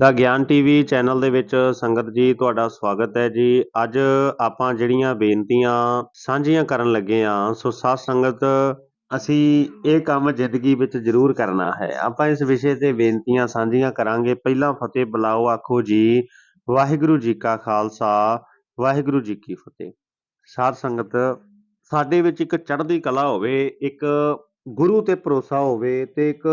ਦਾ ਗਿਆਨ TV channel ਦੇ ਵਿੱਚ। ਸੰਗਤ ਜੀ, ਤੁਹਾਡਾ ਸਵਾਗਤ ਹੈ ਜੀ। ਅੱਜ ਆਪਾਂ ਜਿਹੜੀਆਂ ਬੇਨਤੀਆਂ ਸਾਂਝੀਆਂ ਕਰਨ ਲੱਗੇ ਆ ਸੋ ਸਾਧ ਸੰਗਤ, ਅਸੀਂ ਇਹ ਕੰਮ ਜ਼ਿੰਦਗੀ ਵਿੱਚ ਜ਼ਰੂਰ ਕਰਨਾ ਹੈ। ਆਪਾਂ ਇਸ ਵਿਸ਼ੇ ਤੇ ਬੇਨਤੀਆਂ ਸਾਂਝੀਆਂ ਕਰਾਂਗੇ। ਪਹਿਲਾਂ ਫਤਿਹ ਬੁਲਾਓ, ਆਖੋ ਜੀ, ਵਾਹਿਗੁਰੂ ਜੀ ਕਾ ਖਾਲਸਾ, ਵਾਹਿਗੁਰੂ ਜੀ ਕੀ ਫਤਿਹ। ਸਾਧ ਸੰਗਤ, ਸਾਡੇ ਵਿੱਚ ਇੱਕ ਚੜ੍ਹਦੀ ਕਲਾ ਹੋਵੇ, ਇੱਕ ਗੁਰੂ ਤੇ ਭਰੋਸਾ ਹੋਵੇ ਤੇ ਇੱਕ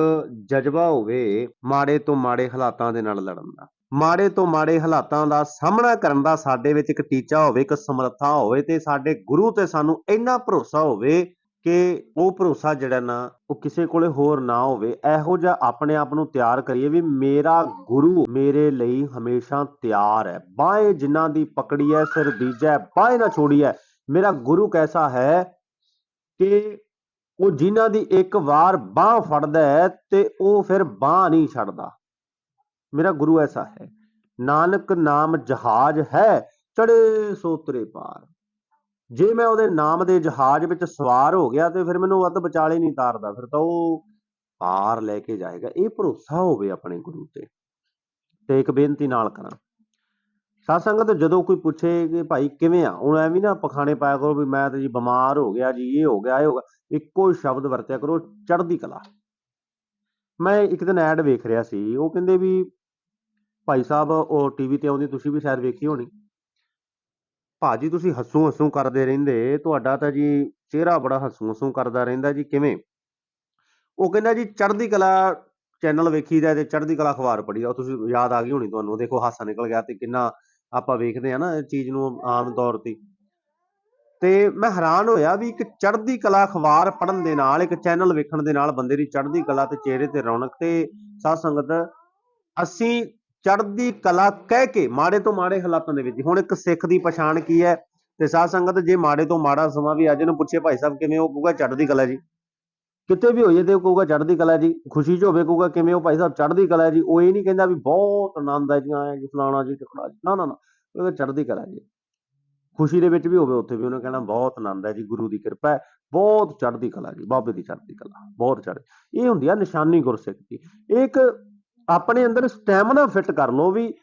ਜਜ਼ਬਾ ਹੋਵੇ ਮਾੜੇ ਤੋਂ ਮਾੜੇ ਹਾਲਾਤਾਂ ਦੇ ਨਾਲ ਲੜਨ ਦਾ। ਮਾੜੇ ਤੋਂ ਮਾੜੇ ਹਾਲਾਤਾਂ ਦਾ ਸਾਹਮਣਾ ਕਰਨ ਦਾ ਸਾਡੇ ਵਿੱਚ ਇੱਕ ਟੀਚਾ ਹੋਵੇ, ਇੱਕ ਸਮਰੱਥਾ ਹੋਵੇ ਤੇ ਸਾਡੇ ਗੁਰੂ ਤੇ ਸਾਨੂੰ ਇੰਨਾ ਭਰੋਸਾ ਹੋਵੇ ਕਿ ਉਹ ਭਰੋਸਾ ਜਿਹੜਾ ਨਾ ਉਹ ਕਿਸੇ ਕੋਲੇ ਹੋਰ ਨਾ ਹੋਵੇ। ਇਹੋ ਜਿਹਾ ਆਪਣੇ ਆਪ ਨੂੰ ਤਿਆਰ ਕਰੀਏ ਵੀ ਮੇਰਾ ਗੁਰੂ ਮੇਰੇ ਲਈ ਹਮੇਸ਼ਾ ਤਿਆਰ ਹੈ। ਬਾਹੇ ਜਿਨ੍ਹਾਂ ਦੀ ਪਕੜੀ ਹੈ, ਸਿਰ ਦੀਜੈ ਬਾਹੇ ਨਾ ਛੋੜੀ ਹੈ। ਮੇਰਾ ਗੁਰੂ ਕੈਸਾ ਹੈ ਕਿ ਉਹ ਜਿਨ੍ਹਾਂ ਦੀ ਇੱਕ ਵਾਰ ਬਾਹ ਫੜਦਾ ਹੈ ਤੇ ਉਹ ਫਿਰ ਬਾਹ ਨਹੀਂ ਛੱਡਦਾ। ਮੇਰਾ ਗੁਰੂ ਐਸਾ ਹੈ, ਨਾਨਕ ਨਾਮ ਜਹਾਜ਼ ਹੈ ਚੜੇ ਸੋਤਰੇ ਪਾਰ। ਜੇ ਮੈਂ ਉਹਦੇ ਨਾਮ ਦੇ ਜਹਾਜ਼ ਵਿੱਚ ਸਵਾਰ ਹੋ ਗਿਆ ਤੇ ਫਿਰ ਮੈਨੂੰ ਅੱਧ ਵਿਚਾਲੇ ਨਹੀਂ ਤਾਰਦਾ, ਫਿਰ ਤਾਂ ਉਹ ਪਾਰ ਲੈ ਕੇ ਜਾਏਗਾ। ਇਹ ਭਰੋਸਾ ਹੋਵੇ ਆਪਣੇ ਗੁਰੂ ਤੇ। ਤੇ ਇੱਕ ਬੇਨਤੀ ਨਾਲ ਕਰਾਂ। ਸਾਧ ਸੰਗਤ ਜਦੋਂ ਕੋਈ ਪੁੱਛੇ ਕਿ ਭਾਈ ਕਿਵੇਂ ਆ? ਹੁਣ ਐਵੇਂ ਨਾ ਪਖਾਣੇ ਪਾਇਆ ਕਰੋ ਵੀ ਮੈਂ ਤਾਂ ਜੀ ਬਿਮਾਰ ਹੋ ਗਿਆ ਜੀ, ਇਹ ਹੋ ਗਿਆ, ਇਹ ਹੋ ਗਿਆ। ਇੱਕੋ ਹੀ ਸ਼ਬਦ ਵਰਤਿਆ ਕਰੋ, ਚੜ੍ਹਦੀ ਕਲਾ। ਮੈਂ ਇੱਕ ਦਿਨ ਐਡ ਵੇਖ ਰਿਹਾ ਸੀ, ਉਹ ਕਹਿੰਦੇ ਵੀ ਭਾਈ ਸਾਹਿਬ, ਉਹ ਟੀਵੀ ਤੇ ਆਉਂਦੀ, ਤੁਸੀਂ ਵੀ ਸ਼ਾਇਦ ਵੇਖੀ ਹੋਣੀ। ਭਾਜੀ, ਤੁਸੀਂ ਹੱਸੂ ਹੱਸੂ ਕਰਦੇ ਰਹਿੰਦੇ, ਤੁਹਾਡਾ ਤਾਂ ਜੀ ਚਿਹਰਾ ਬੜਾ ਹੱਸੂ ਹੱਸੂ ਕਰਦਾ ਰਹਿੰਦਾ ਜੀ, ਕਿਵੇਂ? ਉਹ ਕਹਿੰਦਾ ਜੀ, ਚੜ੍ਹਦੀ ਕਲਾ ਚੈਨਲ ਵੇਖੀਦਾ ਤੇ ਚੜ੍ਹਦੀ ਕਲਾ ਅਖਬਾਰ ਪੜੀਦਾ ਉਹ ਤੁਸੀਂ ਯਾਦ ਆ ਗਈ ਹੋਣੀ ਤੁਹਾਨੂੰ। ਦੇਖੋ ਹਾਸਾ ਨਿਕਲ ਗਿਆ ਤੇ ਕਿੰਨਾ ਆਪਾਂ ਵੇਖਦੇ ਆ ਨਾ ਇਹ ਚੀਜ਼ ਨੂੰ ਆਮ ਤੌਰ ਤੇ। ਤੇ ਮੈਂ ਹੈਰਾਨ ਹੋਇਆ ਵੀ ਇੱਕ ਚੜ੍ਹਦੀ ਕਲਾ ਅਖਬਾਰ ਪੜ੍ਹਨ ਦੇ ਨਾਲ, ਇੱਕ ਚੈਨਲ ਵੇਖਣ ਦੇ ਨਾਲ ਬੰਦੇ ਦੀ ਚੜ੍ਹਦੀ ਕਲਾ ਤੇ ਚਿਹਰੇ ਤੇ ਰੌਣਕ ਤੇ ਸਾਧ ਸੰਗਤ ਅਸੀਂ ਚੜ੍ਹਦੀ ਕਲਾ ਕਹਿ ਕੇ ਮਾੜੇ ਤੋਂ ਮਾੜੇ ਹਾਲਾਤਾਂ ਦੇ ਵਿੱਚ ਹੁਣ ਇੱਕ ਸਿੱਖ ਦੀ ਪਛਾਣ ਕੀ ਹੈ? ਤੇ ਸਾਧ ਸੰਗਤ ਜੇ ਮਾੜੇ ਤੋਂ ਮਾੜਾ ਸਮਾਂ ਵੀ ਅੱਜ ਨੂੰ ਪੁੱਛੇ, ਭਾਈ ਸਾਹਿਬ ਕਿਵੇਂ ਉਹ ਕਹੂਗਾ ਚੜ੍ਹਦੀ ਕਲਾ ਜੀ? ਕਿਤੇ ਵੀ ਹੋਈਏ ਤੇ ਉਹ ਕਹੂਗਾ ਚੜ੍ਹਦੀ ਕਲਾ ਜੀ। ਖੁਸ਼ੀ 'ਚ ਹੋਵੇ ਕਹੂਗਾ ਕਿਵੇਂ ਉਹ ਭਾਈ ਸਾਹਿਬ ਚੜ੍ਹਦੀ ਕਲਾ ਜੀ। ਉਹ ਇਹ ਨਹੀਂ ਕਹਿੰਦਾ ਵੀ ਬਹੁਤ ਆਨੰਦ ਹੈ ਜੀ, ਆਏ ਜੀ, ਫਲਾਣਾ ਜੀ, ਟਕੜਾ ਜੀ। ਨਾ ਨਾ ਨਾ। ਉਹ ਚੜ੍ਹਦੀ ਕਲਾ ਜੀ। ਖੁਸ਼ੀ ਦੇ ਵਿੱਚ ਵੀ ਹੋਵੇ, ਉੱਥੇ ਵੀ ਉਹਨੇ ਕਹਿਣਾ ਬਹੁਤ ਆਨੰਦ ਹੈ ਜੀ, ਗੁਰੂ ਦੀ ਕਿਰਪਾ ਹੈ, ਬਹੁਤ ਚੜ੍ਹਦੀ ਕਲਾ ਜੀ, ਬਾਬੇ ਦੀ ਚੜ੍ਹਦੀ ਕਲਾ, ਬਹੁਤ ਚੜ੍ਹ, ਇਹ ਹੁੰਦੀ ਆ ਨਿਸ਼ਾਨੀ ਗੁਰਸਿੱਖ ਦੀ ਇਹ ਇੱਕ ਆਪਣੇ ਅੰਦਰ ਸਟੈਮਿਨਾ ਫਿੱਟ ਕਰ ਲਓ ਵੀ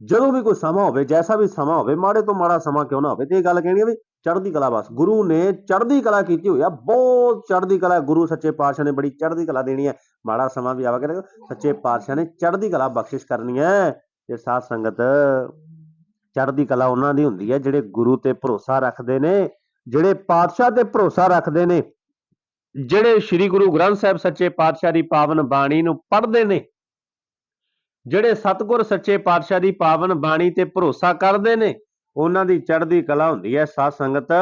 ਜਦੋਂ ਵੀ ਕੋਈ ਸਮਾਂ ਹੋਵੇ, ਜੈਸਾ ਵੀ ਸਮਾਂ ਹੋਵੇ, ਮਾੜੇ ਤੋਂ ਮਾੜਾ ਸਮਾਂ ਕਿਉਂ ਨਾ ਹੋਵੇ, ਤੇ ਇਹ ਗੱਲ ਕਹਿਣੀ ਆ ਵੀ ਚੜ੍ਹਦੀ ਕਲਾ ਬਸ, ਗੁਰੂ ਨੇ ਚੜ੍ਹਦੀ ਕਲਾ ਕੀਤੀ ਹੋਈ ਆ, ਬਹੁਤ ਚੜ੍ਹਦੀ ਕਲਾ, ਗੁਰੂ ਸੱਚੇ ਪਾਤਸ਼ਾਹ ਨੇ ਬੜੀ ਚੜ੍ਹਦੀ ਕਲਾ ਦੇਣੀ ਹੈ ਮਾੜਾ ਸਮਾਂ ਵੀ ਆਵਾ ਕੇ ਸੱਚੇ ਪਾਤਸ਼ਾਹ ਨੇ ਚੜ੍ਹਦੀ ਕਲਾ ਬਖਸ਼ਿਸ਼ ਕਰਨੀ ਹੈ, ਤੇ ਸਾਧ ਸੰਗਤ ਚੜ੍ਹਦੀ ਕਲਾ ਉਹਨਾਂ ਦੀ ਹੁੰਦੀ ਹੈ, ਜਿਹੜੇ ਗੁਰੂ ਤੇ ਭਰੋਸਾ ਰੱਖਦੇ ਨੇ, ਜਿਹੜੇ ਪਾਤਸ਼ਾਹ ਤੇ ਭਰੋਸਾ ਰੱਖਦੇ ਨੇ, ਜਿਹੜੇ ਸ੍ਰੀ ਗੁਰੂ ਗ੍ਰੰਥ ਸਾਹਿਬ ਸੱਚੇ ਪਾਤਸ਼ਾਹ ਦੀ ਪਾਵਨ ਬਾਣੀ ਨੂੰ ਪੜ੍ਹਦੇ ਨੇ, ਜਿਹੜੇ ਸਤਿਗੁਰ ਸੱਚੇ ਪਾਤਸ਼ਾਹ ਦੀ ਪਾਵਨ ਬਾਣੀ ਤੇ ਭਰੋਸਾ ਕਰਦੇ ਨੇ, ਉਹਨਾਂ ਦੀ ਚੜ੍ਹਦੀ ਕਲਾ ਹੁੰਦੀ ਹੈ। ਸਾਧ ਸੰਗਤ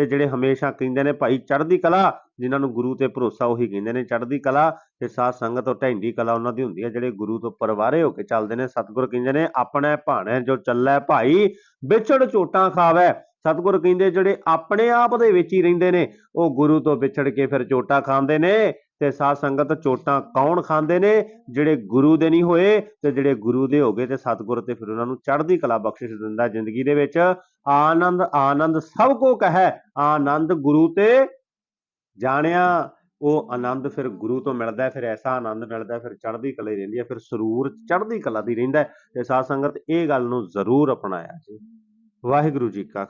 ਤੇ ਜਿਹੜੇ ਹਮੇਸ਼ਾ ਕਹਿੰਦੇ ਨੇ ਭਾਈ ਚੜ੍ਹਦੀ ਕਲਾ, ਜਿਨ੍ਹਾਂ ਨੂੰ ਗੁਰੂ ਤੇ ਭਰੋਸਾ ਉਹੀ ਕਹਿੰਦੇ ਨੇ ਚੜ੍ਹਦੀ ਕਲਾ ਤੇ ਸਾਧ ਸੰਗਤ ਉਹ ਢੈਂਦੀ ਕਲਾ ਉਹਨਾਂ ਦੀ ਹੁੰਦੀ ਹੈ, ਜਿਹੜੇ ਗੁਰੂ ਤੋਂ ਪਰਵਾਰੇ ਹੋ ਕੇ ਚੱਲਦੇ ਨੇ, ਸਤਿਗੁਰ ਕਹਿੰਦੇ ਨੇ, ਆਪਣੇ ਭਾਣੇ ਜੋ ਚੱਲੈ ਭਾਈ, ਵਿਛੜ ਚੋਟਾਂ ਖਾਵੇ। ਸਤਿਗੁਰ ਕਹਿੰਦੇ, ਜਿਹੜੇ ਆਪਣੇ ਆਪ ਦੇ ਵਿੱਚ ਹੀ ਰਹਿੰਦੇ ਨੇ, ਉਹ ਗੁਰੂ ਤੋਂ ਵਿਛੜ ਕੇ ਫਿਰ ਚੋਟਾਂ ਖਾਂਦੇ ਨੇ। ਤੇ ਸਾਧ ਸੰਗਤ ਚੋਟਾਂ ਕੌਣ ਖਾਂਦੇ ਨੇ? ਜਿਹੜੇ ਗੁਰੂ ਦੇ ਨਹੀਂ ਹੋਏ ਤੇ ਜਿਹੜੇ ਗੁਰੂ ਦੇ ਹੋ ਗਏ ਤੇ ਸਤਿਗੁਰ ਤੇ ਫਿਰ ਉਹਨਾਂ ਨੂੰ ਚੜ੍ਹਦੀ ਕਲਾ ਬਖਸ਼ਿਸ਼ ਦਿੰਦਾ ਜ਼ਿੰਦਗੀ ਦੇ ਵਿੱਚ। ਆਨੰਦ ਆਨੰਦ ਸਭ ਕੋ ਕਹੈ, ਆਨੰਦ ਗੁਰੂ ਤੇ ਜਾਣਿਆ। ਉਹ ਆਨੰਦ ਫਿਰ ਗੁਰੂ ਤੋਂ ਮਿਲਦਾ ਹੈ, ਫਿਰ ਐਸਾ ਆਨੰਦ ਮਿਲਦਾ ਹੈ, ਫਿਰ ਚੜ੍ਹਦੀ ਕਲਾ ਹੀ ਰਹਿੰਦੀ ਹੈ, ਫਿਰ ਸਰੂਰ ਚੜ੍ਹਦੀ ਕਲਾ ਦੀ ਰਹਿੰਦਾ ਤੇ ਸਾਧ ਸੰਗਤ ਇਹ ਗੱਲ ਨੂੰ ਜ਼ਰੂਰ ਅਪਣਾਇਆ ਜੀ। ਵਾਹਿਗੁਰੂ ਜੀ ਕਾ